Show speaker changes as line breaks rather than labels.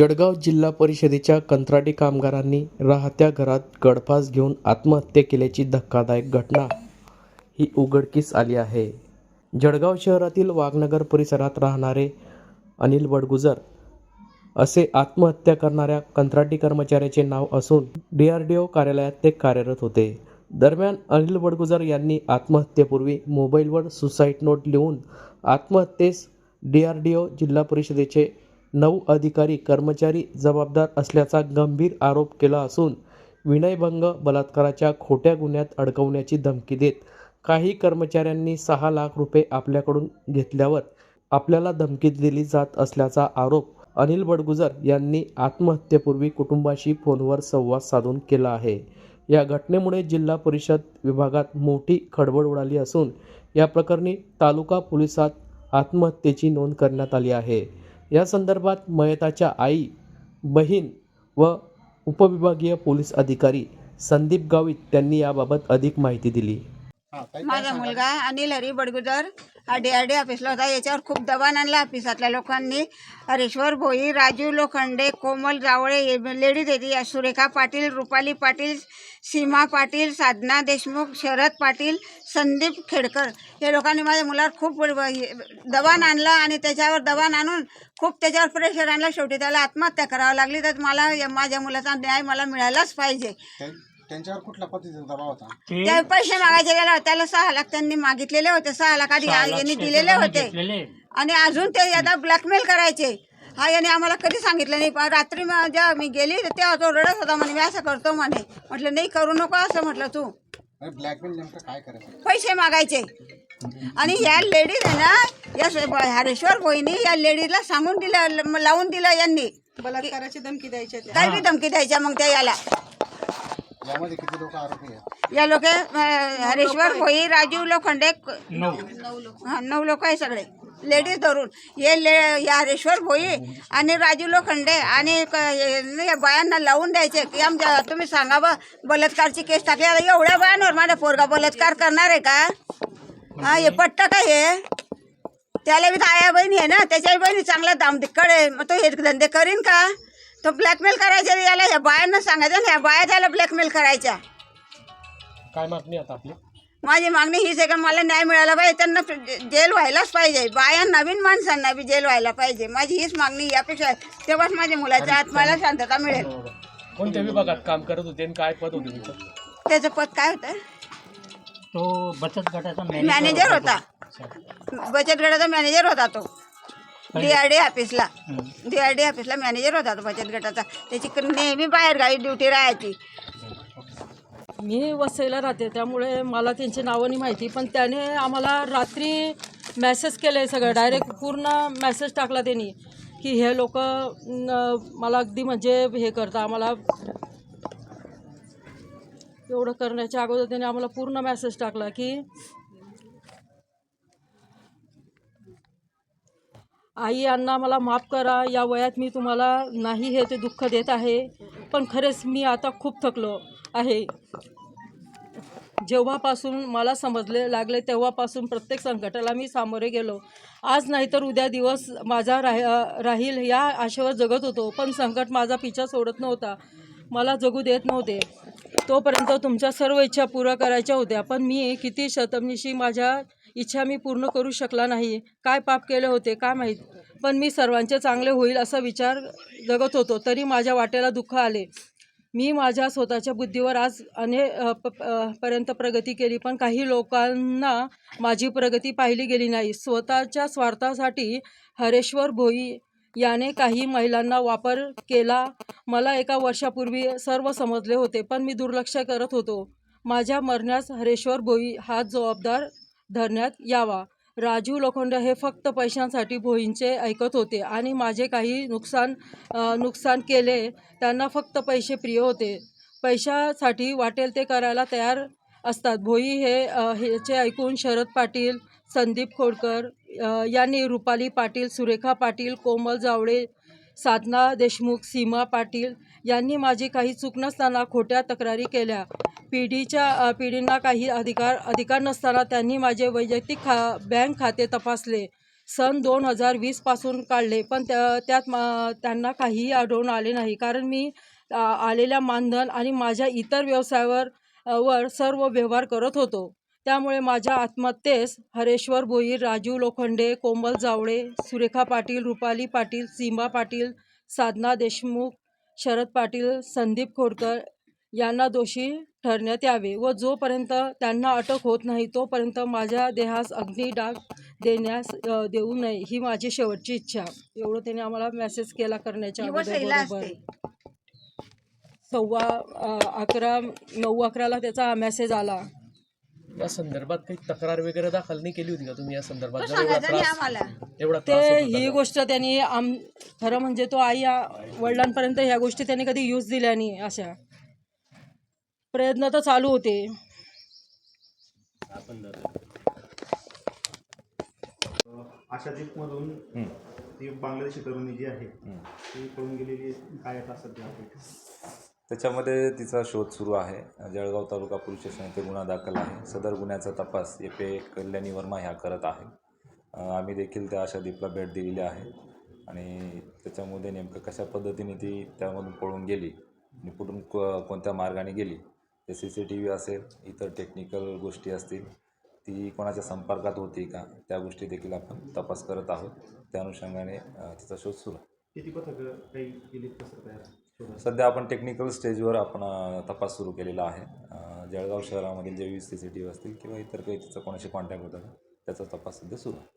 जळगाव जिल्हा परिषदेच्या कंत्राटी कामगारांनी राहत्या घरात गळफास घेऊन आत्महत्या केल्याची धक्कादायक घटना. ही उघडकीस आली आहे. जळगाव शहरातील वाघनगर परिसरात राहणारे अनिल बडगुजर असे आत्महत्या करणाऱ्या कंत्राटी कर्मचाऱ्याचे नाव असून डी आर डी ओ कार्यालयात ते कार्यरत होते. दरम्यान अनिल बडगुजर यांनी आत्महत्येपूर्वी मोबाईलवर सुसाईड नोट लिहून आत्महत्येस डी आर डी ओ जिल्हा परिषदेचे नऊ अधिकारी कर्मचारी जबाबदार असल्याचा गंभीर आरोप केला असून विनयभंग बलात्काराच्या खोट्या गुन्ह्यात अडकवण्याची धमकी देत काही कर्मचाऱ्यांनी सहा लाख रुपये आपल्याकडून घेतल्यावर आपल्याला धमकी दिली जात असल्याचा आरोप अनिल बडगुजर यांनी आत्महत्येपूर्वी कुटुंबाशी फोनवर संवाद साधून केला आहे. या घटनेमुळे जिल्हा परिषद विभागात मोठी खळबळ उडाली असून या प्रकरणी तालुका पोलिसात आत्महत्येची नोंद करण्यात आली आहे. या संदर्भात मयताच्या आई बहीण व उपविभागीय पोलीस अधिकारी संदीप गावित त्यांनी याबाबत अधिक माहिती दिली.
माझा? मुलगा अनिल हरी बडगुजर हा डी आर डी ऑफिसला होता. याच्यावर खूप दबाण आणला ऑफिसातल्या लोकांनी. हरेश्वर भोई राजू लोखंडे कोमल जावळे लेडीज होती या सुरेखा पाटील रुपाली पाटील सीमा पाटील साधना देशमुख शरद पाटील संदीप खेडकर. हे लोकांनी माझ्या मुलावर खूप दबाण आणलं आणि त्याच्यावर दबाण आणून खूप त्याच्यावर प्रेशर आणलं. शेवटी त्याला आत्महत्या करावी लागली. तर मला माझ्या मुलाचा न्याय मला मिळालाच पाहिजे.
त्यांच्यावर कुठल्या पद्धतीचा दबाव होता?
त्या पैसे मागायचे गेले होते त्याला सहा लाख त्यांनी मागितलेले होते. सहा लाख आधी यांनी दिलेले होते. आणि अजून ते आता ब्लॅकमेल करायचे. हा याने आम्हाला कधी सांगितलं नाही. पण रात्री म- जेव्हा मी गेली तर तेव्हा तो रडत होता म्हणे मी असं करतो म्हणे. म्हटलं नाही करू नको असं म्हटलं तू.
ब्लॅकमेल नेमकं काय करायचं?
पैसे मागायचे. आणि या लेडीज आहे ना या स- हरेश्वर भोईनी या लेडीजला सांगून दिलं ल- लावून दिलं यांनी.
बलात्काराची धमकी द्यायच्या त्या.
काही बी धमकी द्यायच्या मग त्या याला.
यामध्ये किती लोक आरोपी आहेत?
या लोक हरेश्वर भोई राजीव लोखंडे हा नऊ लोक आहे सगळे. लेडीज धरून. हे ले या हरेश्वर भोई आणि राजू लोखंडे आणि क- हे- या बायांना लावून द्यायचे. की आमच्या तुम्ही सांगा बा बलात्कारची केस टाकली. आता एवढ्या बायांवर माझा पोरगा बलात्कार करणार आहे का? हा हे पट्ट का हे. त्याला बी तर आया बहिणी आहे ना. त्याच्याही बहिणी चांगला दामदिक्कड आहे. मग तो हे धंदे करीन का? तो ब्लॅकमेल करायचे याला ह्या बायांना सांगायचं ना ह्या बाया त्याला ब्लॅकमेल करायच्या.
काय मागणी आता आपली?
माझी मागणी हीच आहे का मला न्याय मिळाला पाहिजे त्यांना जेल व्हायलाच पाहिजे. बाया नवीन माणसांना बी जेल व्हायला पाहिजे. माझी हीच मागणी यापेक्षा आहे तेव्हाच माझ्या मुलाच्या आत्म्याला शांतता मिळेल.
कोणत्या विभागात काम करत होते आणि काय पद होते तुमचं
त्याचं पद काय होतं?
तो बचत गटाचा
मॅनेजर होता. बचत गटाचा मॅनेजर होता तो. डी आर डी ऑफिसला डी आर डी ऑफिसला मॅनेजर होता तो बचत गटाचा. त्याची नेहमी बाहेर गाडी ड्युटी राहायची.
मी वसईला राहते त्यामुळे मला त्यांची नावं नाही माहिती पण त्याने आम्हाला रात्री मेसेज केले सगळं. डायरेक्ट पूर्ण मेसेज टाकला त्यांनी की हे लोक मला अगदी म्हणजे हे करता आम्हाला एवढं करण्याच्या अगोदर त्याने आम्हाला पूर्ण मेसेज टाकला की आई अण्णा मला माफ करा. या वयात मी तुम्हाला नाही हे ते दुःख देत आहे. पण खरेच मी आता खूप थकलो आहे. जेव्हापासून मला समजले लागले तेव्हापासून प्रत्येक संकटाला मी सामोरे गेलो. आज नाही तर उद्या दिवस माझा राह राहील या आशेवर जगत होतो. पण संकट माझा पिछा सोडत नव्हता. मला जगू देत नव्हते. तोपर्यंत तुमच्या सर्व इच्छा पूर्ण करायच्या होत्या. पण मी किती शतमनिशी माझ्या इच्छा मी पूर्ण करू शकला नाही. काय पाप केले होते काय माहीत. पण मी सर्वांचे चांगले होईल असा विचार जगत होतो तरी माझ्या वाट्याला दुःख आले. मी माझ्या स्वतःच्या बुद्धीवर आज अने प- पर्यंत प्रगती केली पण काही लोकांना माझी प्रगती पाहिली गेली नाही. स्वतःच्या स्वार्थासाठी हरेश्वर भोई याने काही महिलांना वापर केला. मला एका वर्षापूर्वी सर्व समजले होते पण मी दुर्लक्ष करत होतो. माझ्या मरण्यास हरेश्वर भोई हा जबाबदार धरण्यात यावा. राजू लोखंडे हे फक्त पैशांसाठी भोईंचे ऐकत होते आणि माझे काही नुकसान नुकसान केले. त्यांना फक्त पैसे प्रिय होते. पैशासाठी वाटेल ते करायला तयार असतात. भोई हे ह्याचे ऐकून शरद पाटील संदीप खोडकर यांनी रुपाली पाटील सुरेखा पाटील कोमल जावळे साधना देशमुख सीमा पाटील यांनी माझी काही चूक नसताना खोट्या तक्रारी केल्या. पिढीच्या पिढींना काही अधिकार अधिकार नसताना त्यांनी माझे वैयक्तिक खा बँक खाते तपासले. सन दोन हजार वीसपासून काढले पण त्या त्यात मा त्यांना काहीही आढळून आले नाही. कारण मी आलेल्या मानधन आणि माझ्या इतर व्यवसायावर वर सर्व व्यवहार करत होतो. त्यामुळे माझ्या आत्महत्येस हरेश्वर भोईर राजीव लोखंडे कोमल जावळे सुरेखा पाटील रुपाली पाटील सीमा पाटील साधना देशमुख शरद पाटील संदीप खोडकर यांना दोषी ठरण्यात यावे व जोपर्यंत त्यांना अटक होत नाही तोपर्यंत माझ्या देहास अग्निडाग देण्यास अ, देऊ नये ही माझी शेवटची इच्छा. एवढं त्याने आम्हाला मेसेज केला करण्याच्या अगोदर बरोबर. सव्वा अकरा नऊ अकराला त्याचा मेसेज आला.
या संदर्भात काही तक्रार वगैरे दाखल नाही केली होती का तुम्ही या संदर्भात? जर एवढा त्रास
ते
त्रास होत होता
ही? गोष्ट त्यांनी आम खरं म्हणजे तो आई आ- वडिलांपर्यंत ह्या गोष्टी त्यांनी कधी यूज दिल्या नाही अशा. प्रयत्न तर चालू होते.
आशादीपमधून ती बांगलादेशी तरुणी जी आहे ती पळून गेलेली काय आता सध्या? update?
त्याच्यामध्ये तिचा शोध सुरू आहे. जळगाव तालुका पोलीस स्टेशन येथे गुन्हा दाखल आहे. सदर गुन्ह्याचा तपास ए कल्याणी वर्मा ह्या करत आहे. आम्ही देखील त्या आशादीपला भेट दिलेली आहे. आणि त्याच्यामध्ये नेमकं कशा पद्धतीने ती त्यामधून पळून गेली आणि कुठून क कोणत्या मार्गाने गेली ते सी सी टी व्ही असेल इतर टेक्निकल गोष्टी असतील ती कोणाच्या संपर्कात होती का त्या गोष्टी देखील आपण तपास करत आहोत. त्या अनुषंगाने तिचा शोध सुरू आहे.
किती पथकं काही
सध्या आपण टेक्निकल स्टेजवर आपण तपास सुरू केलेला आहे. जळगाव शहरामधील जे वीस सी सी टी व्ही असतील किंवा इतर काही तिचा कोणाशी कॉन्टॅक्ट होता त्याचा तपास सध्या सुरू आहे.